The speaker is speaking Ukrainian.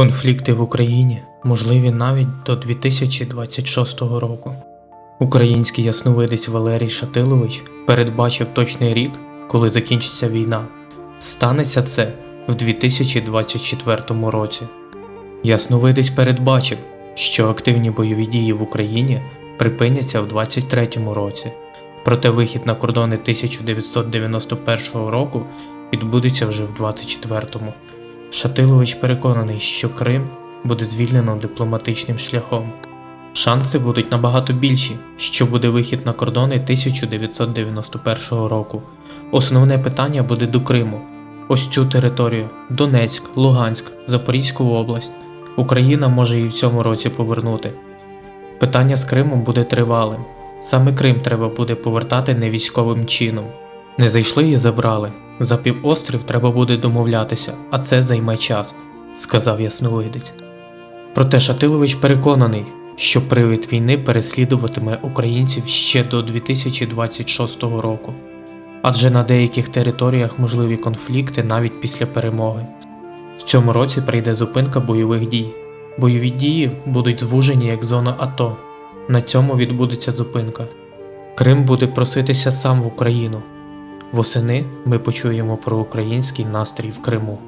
Конфлікти в Україні можливі навіть до 2026 року. Український ясновидець Валерій Шатилович передбачив точний рік, коли закінчиться війна. Станеться це в 2024 році. Ясновидець передбачив, що активні бойові дії в Україні припиняться в 2023 році, проте вихід на кордони 1991 року відбудеться вже в 2024. Шатилович переконаний, що Крим буде звільнено дипломатичним шляхом. Шанси будуть набагато більші, що буде вихід на кордони 1991 року. Основне питання буде до Криму. Ось цю територію Донецьк, Луганськ, Запорізьку область. Україна може і в цьому році повернути. Питання з Кримом буде тривалим. Саме Крим треба буде повертати не військовим чином. Не зайшли і забрали. За півострів треба буде домовлятися, а це займе час, сказав Ясновидець. Проте Шатилович переконаний, що привід війни переслідуватиме українців ще до 2026 року, адже на деяких територіях можливі конфлікти навіть після перемоги. В цьому році прийде зупинка бойових дій. Бойові дії будуть звужені як зона АТО. На цьому відбудеться зупинка. Крим буде проситися сам в Україну. Восени ми почуємо про український настрій в Криму.